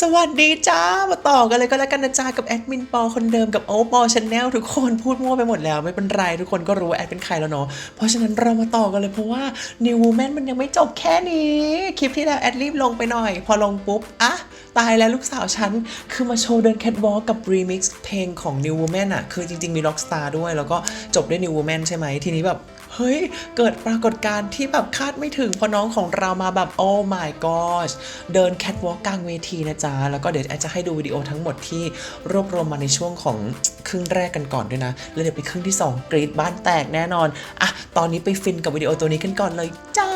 สวัสดีจ้า มาต่อกันเลยก็แล้วกันนะจ้ากับแอดมินปอคนเดิมกับโอปอชแนลทุกคนพูดมั่วไปหมดแล้วไม่เป็นไรทุกคนก็รู้ว่าแอดเป็นใครแล้วเนาะเพราะฉะนั้นเรามาต่อกันเลยเพราะว่า New Woman มันยังไม่จบแค่นี้ คลิปที่แล้วแอดรีบลงไปหน่อย พอลงปุ๊บอะ ตายแล้วลูกสาวฉัน คือมาโชว์เดินแคทวอล์กกับรีมิกซ์เพลงของ New Woman อะคือจริง ๆ มี Rockstar ด้วย แล้วก็จบด้วย New Woman ใช่ไหมทีนี้แบบเฮ้ย เกิดปรากฏการณ์ที่แบบคาดไม่ถึงพอน้องของเรามาแบบโอ้ my gosh เดินแคทวอล์กกลางเวทีนะจ๊ะ แล้วก็เดี๋ยวแอดจะให้ดูวิดีโอทั้งหมดที่รวบรวมมาในช่วงของครึ่งแรกกันก่อนด้วยนะ แล้วเดี๋ยวไปครึ่งที่ 2 กรีดบ้านแตกแน่นอน อะ ตอนนี้ไปฟินกับวิดีโอตัวนี้กันก่อนเลยจ้า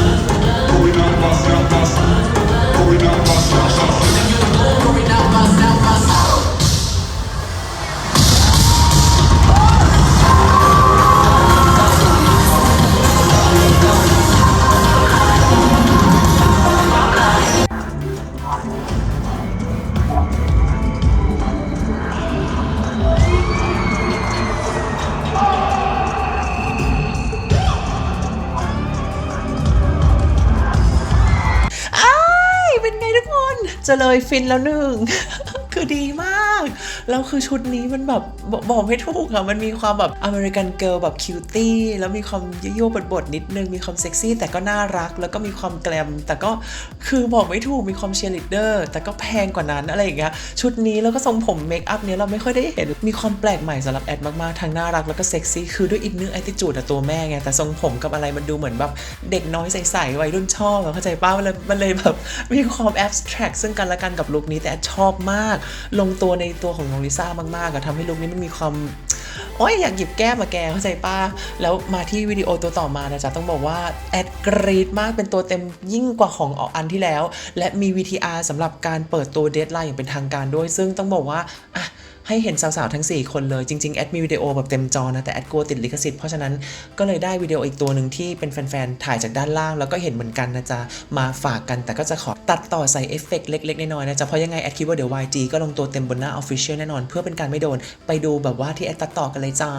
เลยฟินแล้วหนึ่ง คือดีมาก แล้วคือชุดนี้มันแบบบอกไม่ถูกอะมันมีความแบบอเมริกันเกิลแบบคิวตี้แล้วมีความยั่วๆบดๆนิดนึง มีความเซ็กซี่แต่ก็น่ารัก แล้วก็มีความแกลม แต่ก็คือบอกไม่ถูกมีความเชียร์ลีดเดอร์แต่ก็แพงกว่านั้นอะไรอย่างเงี้ยชุดนี้แล้วก็ทรงผมเมคอัพเนี้ยเราไม่ค่อยได้เห็นมีความแปลกใหม่สำหรับแอดมากๆ ทั้งน่ารักแล้วก็เซ็กซี่คือด้วยอินเนอร์แอติจูดตัวแม่ไงแต่ทรงผมกับอะไรมันดูเหมือนแบบเด็กน้อยใสๆวัยรุ่นชอบเข้าใจป้ามันเลยมันเลยแบบมีความแอบสแตรกซึ่งกันและกันกับลุคนี้แต่ชอบมากลงตัวในตัวของน้องลิซ่ามากๆอะทำให้ลุคนี้มันมีความโอ้ยอยากหยิบแก้มมาแกเข้าใจป้า แล้วมาที่วิดีโอตัวต่อมานะจ๊ะ ต้องบอกว่า แอดกรีดมากเป็นตัวเต็มยิ่งกว่าของออกอันที่แล้ว และมี VTR สำหรับการเปิดตัวเดทไลน์อย่างเป็นทางการด้วย ซึ่งต้องบอกว่าอะ ให้เห็นสาวๆ ทั้ง 4 คนเลย จริงๆ แอดมีวิดีโอแบบเต็มจอนะ แต่แอดกลัวติดลิขสิทธิ์เพราะฉะนั้นก็เลยได้วิดีโออีกตัวหนึ่งที่เป็นแฟนๆ ถ่ายจากด้านล่าง แล้วก็เห็นเหมือนกันนะจ๊ะ มาฝากกันแต่ก็จะขอตัดต่อใส่เอฟเฟกต์เล็กๆ น้อยๆ นะจ๊ะ เพราะยังไงแอดคิดว่าเดี๋ยว YG ก็ลงตัวเต็มบนหน้า Official แน่นอน เพื่อเป็นการไม่โดน ไปดูแบบว่าที่แอดตัดต่อกันเลยจ้า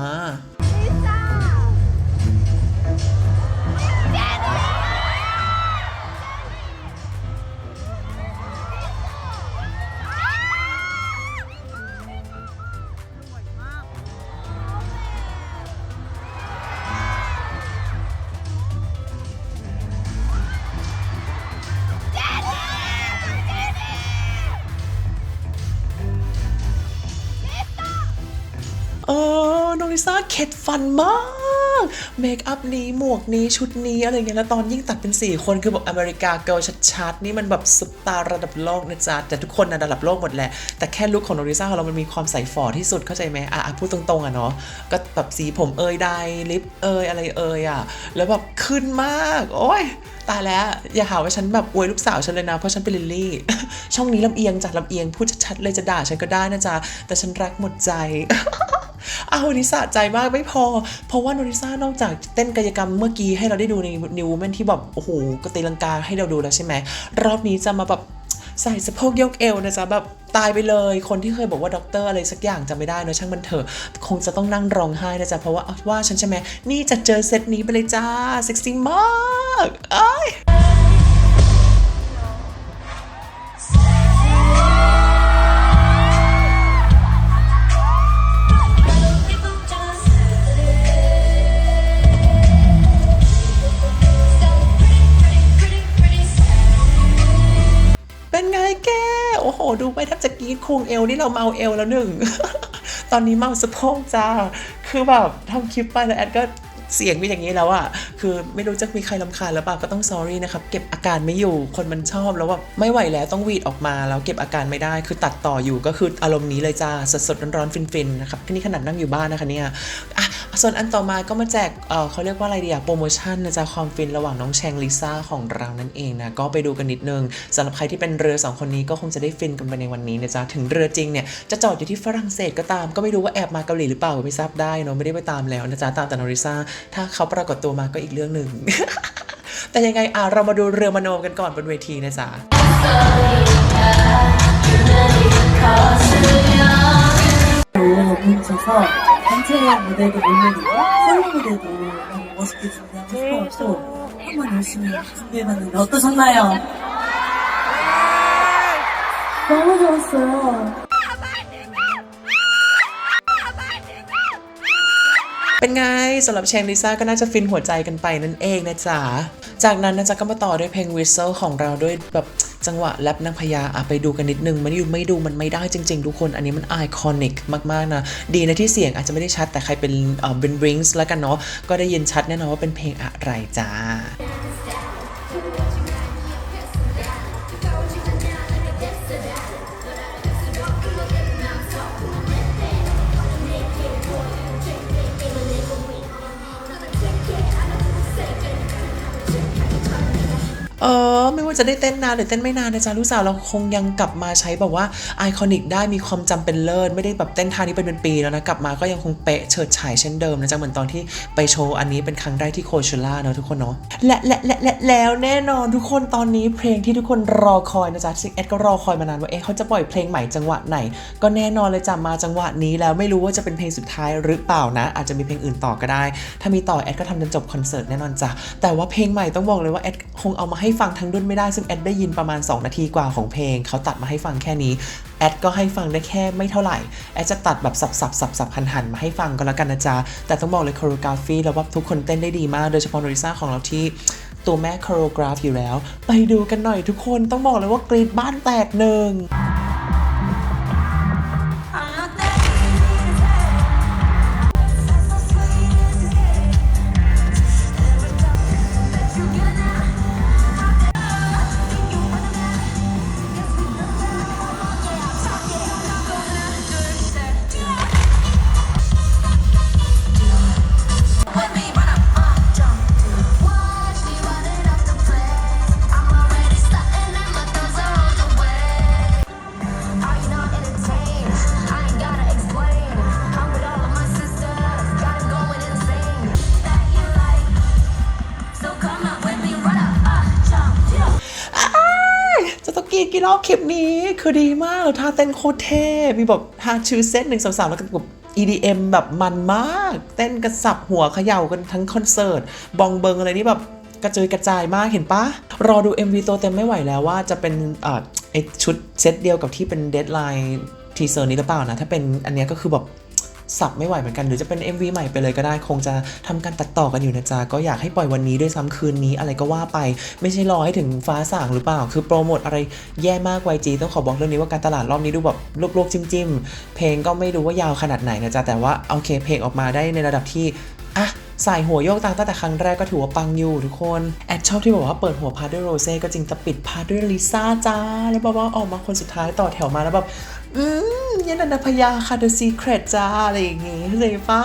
เออน้องลิซ่าเข็ดฟันมากเมคอัพนี้หมวกนี้ชุดนี้อะไรเงี้ยแล้วตอนยิ่งตัดเป็น 4 คนคือแบบอเมริกาเกิลชัดๆ นี่มันแบบซุปตาร์ระดับโลกนะจ๊ะ แต่ทุกคนนะระดับโลกหมดแหละ แต่แค่ลุคของน้องลิซ่าของเรามันมีความใสฝ่อที่สุดเข้าใจไหมอะพูดตรงๆอะเนาะก็แบบสีผมเอยใดลิปเอยอะไรเอยอะแล้วแบบขึ้นมาก โอ้ยตายแล้ว อย่าหาว่าฉันแบบอวยลูกสาวฉันเลยนะ เพราะฉันเป็นลิลลี่ ช่องนี้ลำเอียงจากลำเอียงพูดชัดๆเลยจะด่าฉันก็ได้นะจ๊ะแต่ฉันรักหมดใจ อาวันนี้สะใจมากไม่พอ เพราะว่าโนริซ่านอกจากเต้นกายกรรมเมื่อกี้ให้เราได้ดูในนิวแมนที่แบบโอ้โหกตีลังกาให้เราดูแล้วใช่ไหมรอบนี้จะมาแบบใส่สะโพกยกเอวนะจ๊ะแบบตายไปเลย คนที่เคยบอกว่าด็อกเตอร์อะไรสักอย่างจำไม่ได้เนอะช่างมันเถอะคงจะต้องนั่งร้องไห้นะจ๊ะเพราะว่าว่าฉันใช่ไหมนี่จะเจอเซตนี้ไปเลยจ้าเซ็กซี่มากเอ้ย พุงเอวนี่เราเมาเอวแล้วหนึ่ง ตอนนี้เมาสะโพกจ้า คือแบบทำคลิปไปแล้วแอดก็ เสียงมีอย่างนี้แล้วอะคือไม่รู้จะมีใครลำคาญหรือเปล่าก็ต้อง sorry นะครับเก็บอาการไม่อยู่คนมันชอบแล้วว่าไม่ไหวแล้วต้องวีดออกมาแล้วเก็บอาการไม่ได้คือตัดต่ออยู่ก็คืออารมณ์นี้เลยจ้าสดๆร้อนๆฟินๆนะครับนี่ขนาดนั่งอยู่บ้านนะคะเนี่ยอะส่วนอันต่อมาก็มาแจกเออเขาเรียกว่าอะไรดีอะโปรโมชั่นนะจ๊ะความฟินระหว่างน้องแชงลิซ่าของเรานั่นเองนะก็ไปดูกันนิดนึงสำหรับใครที่เป็นเรือสองคนนี้ก็คงจะได้ฟินกันไปในวันนี้นะจ๊ะถึงเรือจริงเนี่ยจะจอดอยู่ที่ฝรั่งเศสก็ตามก็ไม่รู้ว่าแอบมาเกาหลีหรือเปล่าไม่ทราบได้เนาะไม่ได้ไปตามแล้วนะจ๊ะตามแต่นอริซ่าถ้าเขาปรากฏตัวมาก็อีกเรื่องหนึ่ง แต่ยังไงอะเรามาดูเรือมโนกันก่อนบนเวทีนะจ๊ะ เป็นไงสำหรับเชนลิซ่าก็น่าจะฟินหัวใจกันไปนั่นเองนะจ๊ะ จากนั้นนะจ๊ะก็มาต่อด้วยเพลง Whistle ของเราด้วยแบบจังหวะแรปนางพญาอะไปดูกันนิดนึง มันอยู่ไม่ดูมันไม่ได้จริง ๆ ทุกคน อันนี้มันไอคอนิกมากๆนะ ดีนะที่เสียงอาจจะไม่ได้ชัดแต่ใครเป็นเอ่อเป็นริงส์แล้วกันเนาะก็ได้ยินชัดแน่นอนว่าเป็นเพลงอะไรจ้า เออ ไม่ว่าจะได้เต้นนานหรือเต้นไม่นานนะจ๊ะลูกสาวเราคงยังกลับมาใช้แบบว่าไอคอนิกได้มีความจำเป็นเลิศไม่ได้แบบเต้นท่านี้เป็นปีแล้วนะกลับมาก็ยังคงเป๊ะเฉิดฉายเช่นเดิมนะจ๊ะเหมือนตอนที่ไปโชว์อันนี้เป็นครั้งแรกที่โคชูล่าเนอะทุกคนเนาะและและและและแล้วแน่นอนทุกคนตอนนี้เพลงที่ทุกคนรอคอยนะจ๊ะซิกเอ็ดก็รอคอยมานานว่าเอ๊ะเขาจะปล่อยเพลงใหม่จังหวะไหน ก็แน่นอนเลยจ้ะมาจังหวะนี้แล้วไม่รู้ว่าจะเป็นเพลงสุดท้ายหรือเปล่านะ อาจจะมีเพลงอื่นต่อก็ได้ ถ้ามีต่อแอดก็ทำจนจบคอนเสิร์ตแน่นอนจ้ะแต่ว่าเพลงใหม่ต้องบอกเลยว่าแอดคงเอามาให้ฟังทั้งดุนไม่ได้ซึ่งแอดได้ยินประมาณ 2 นาทีกว่าของเพลง เขาตัดมาให้ฟังแค่นี้แอดก็ให้ฟังได้แค่ไม่เท่าไหร่แอดจะตัดแบบสับสับสับสับหันหันๆมาให้ฟังก็แล้วกันนะจ๊ะแต่ต้องบอกเลยคอโรกราฟีแล้วว่าทุกคนเต้นได้ดีมาก โดยเฉพาะโนริซ่าของเราที่ตัวแม่คอโรกราฟอยู่แล้ว ไปดูกันหน่อยทุกคนต้องบอกเลยว่ากรีดบ้านแตกหนึ่ง กี่รอบคลิปนี้คือดีมากแล้วท่าเต้นโคตรเท่มีแบบท่าชื่อเซตหนึ่งสาวๆแล้วก็แบบ EDM แบบมันมาก เต้นกระสับหัวเขย่ากันทั้งคอนเสิร์ต บองเบิงอะไรนี่แบบกระเจิยกระจายมากเห็นปะ รอดู MV ตัวเต็มไม่ไหวแล้วว่าจะเป็นอ่าไอชุดเซตเดียวกับที่เป็นเด d ไลน์ทีเซอร์นี้หรือเปล่านะ ถ้าเป็นอันนี้ก็คือแบบ สับไม่ไหวเหมือนกันหรือจะเป็น MV ใหม่ไปเลยก็ได้คงจะทำการตัดต่อกันอยู่นะจ๊ะก็อยากให้ปล่อยวันนี้ด้วยซ้ำคืนนี้อะไรก็ว่าไป ไม่ใช่รอให้ถึงฟ้าสางหรือเปล่า คือโปรโมทอะไรแย่มาก YG ต้องขอบอกเรื่องนี้ว่าการตลาดรอบนี้ดูแบบลวกๆจิ้มๆเพลงก็ไม่รู้ว่ายาวขนาดไหนนะจ๊ะแต่ว่าโอเคเพลงออกมาได้ในระดับที่อะสายหัวโยกต่างตั้งแต่ครั้งแรกก็ถือว่าปังอยู่ทุกคน แอดชอบที่บอกว่าเปิดหัวพาร์ทด้วยโรเซ่ก็จริงแต่ปิดพาร์ทด้วยลิซ่าจ้า แล้วบอกว่าออกมาคนสุดท้ายต่อแถวมาแล้วแบบ อืมยันนันพยาค่ะ The Secret จ้า อะไรอย่างงี้เลยปะ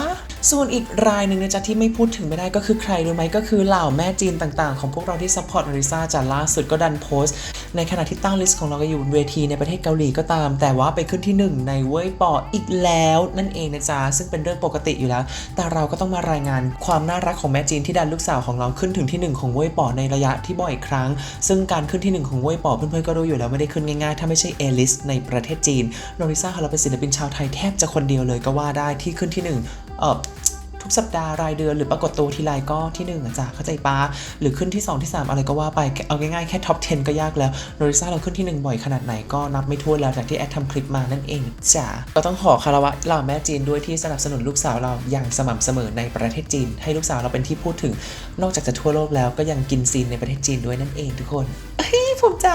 ส่วนอีกรายหนึ่งนะจ๊ะที่ไม่พูดถึงไม่ได้ก็คือใครรู้ไหมก็คือเหล่าแม่จีนต่างๆ ของพวกเราที่ซัพพอร์ตนาริซาจ้าล่าสุดก็ดันโพสต์ ในขณะที่ตั้งลิสต์ของเราก็อยู่บนเวทีในประเทศเกาหลีก็ตาม แต่ว่าไปขึ้นที่หนึ่งในเว่ยปออีกแล้วนั่นเองนะจ๊ะซึ่งเป็นเรื่องปกติอยู่แล้ว แต่เราก็ต้องมารายงานความน่ารักของแม่จีนที่ดันลูกสาวของเราขึ้นถึงที่หนึ่งของเว่ยปอในระยะที่บ่อยครั้ง ซึ่งการขึ้นที่หนึ่งของเว่ยปอเพื่อนๆก็รู้อยู่แล้วไม่ได้ขึ้นง่ายๆ ถ้าไม่ใช่เอลิสในประเทศจีนโนริซาของเราเป็นศิลปินชาวไทยแทบจะคนเดียวเลยก็ว่าได้ที่ขึ้นที่หนึ่งเออ ทุกสัปดาห์รายเดือนหรือปรากฏตัวทีไรก็ที่1อะจ้ะเข้าใจปะหรือขึ้นที่ 2 ที่ 3 อะไรก็ว่าไปเอาง่ายๆแค่ท็อป 10 ก็ยากแล้วโนริซ่าเราขึ้นที่ 1 บ่อยขนาดไหนก็นับไม่ถ้วนแล้วจากที่แอดทำคลิปมานั่นเองจ้ะก็ต้องขอคารวะเหล่าแม่จีนด้วยที่สนับสนุนลูกสาวเราอย่างสม่ำเสมอในประเทศจีน ให้ลูกสาวเราเป็นที่พูดถึง นอกจากจะทั่วโลกแล้วก็ยังกินซีนในประเทศจีนด้วยนั่นเองทุกคนเฮ้ยภูมิใจ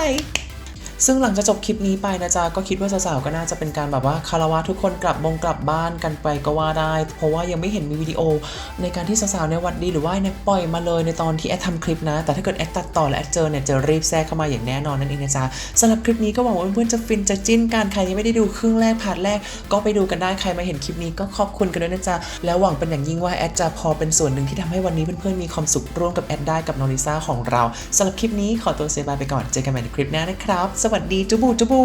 ซึ่งหลังจากจบคลิปนี้ไปนะจ๊ะก็คิดว่าสาวๆก็น่าจะเป็นการแบบว่าคารวะทุกคนกลับมงกลับบ้านกันไปก็ว่าได้ เพราะว่ายังไม่เห็นมีวิดีโอ ในการที่สาวๆเนี่ยหวัดดีหรือว่าเนี่ยปล่อยมาเลยในตอนที่แอดทำคลิปนะ แต่ถ้าเกิดแอดตัดต่อและแอดเจอเนี่ยจะรีบแทรกเข้ามาอย่างแน่นอนนั่นเองนะจ๊ะสำหรับคลิปนี้ก็หวังว่าเพื่อนๆจะฟินจะจิ้นกันใครยังไม่ได้ดูครึ่งแรกพาร์ทแรก ก็ไปดูกันได้ใครมาเห็นคลิปนี้ก็ขอบคุณกันด้วยนะจ๊ะแล้วหวังเป็นอย่างยิ่งว่าแอดจะพอเป็นส่วนหนึ่งที่ทำให้วันนี้เพื่อนๆมีความสุขร่วมกับแอดได้กับนอริซ่าของเราสำหรับคลิปนี้ขอตัวเซบายไปก่อนเจอกันใหม่ในคลิปหน้านะครับสวัสดีจุบูจุบู